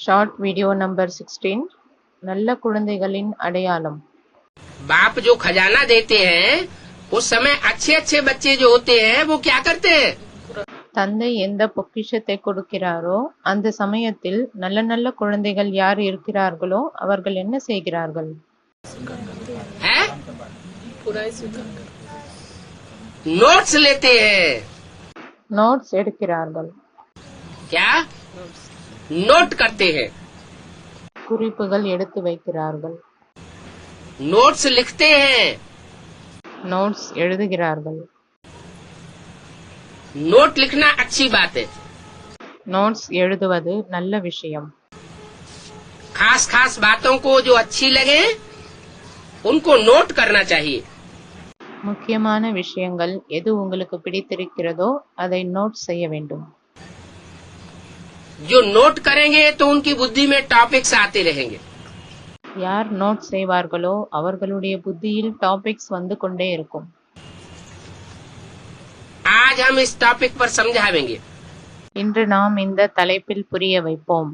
Short video number sixteen நல்ல குழந்தைகளின் அடையாளம் बाप जो खजाना देते हैं उस समय अच्छे अच्छे बच्चे जो होते हैं वो क्या करते हैं தந்தை எந்த பொக்கிஷத்தை கொடுக்கிறாரோ அந்த சமயத்தில் நல்ல நல்ல குழந்தைகள் யார் இருக்கிறார்களோ அவர்கள் என்ன செய்கிறார்கள் हैं? नोट्स लेते हैं நோட்ஸ் எடுக்கிறார்கள் क्या नोट करते हैं குறிப்புகள் எடுத்து வைக்கிறார்கள் नोट्स लिखते हैं நோட்ஸ் எழுதுகிறார்கள் नोट लिखना अच्छी बात है நோட்ஸ் எழுதுவது நல்ல விஷயம் खास खास बातों को जो अच्छी लगे उनको नोट करना चाहिए முக்கியமான விஷயங்கள் எது உங்களுக்கு பிடித்திருக்கிறதோ அதை நோட் செய்ய வேண்டும் जो नोट करेंगे तो उनकी बुद्धि में टॉपिक्स आते रहेंगे யார் நோட் செய்வார்களோ அவர்களுடைய புத்தியில் டாபிக்ஸ் வந்து கொண்டே இருக்கும் आज हम इस टॉपिक पर समझावेंगे இன்று நாம் இந்த தலைப்பில் புரிய வைப்போம்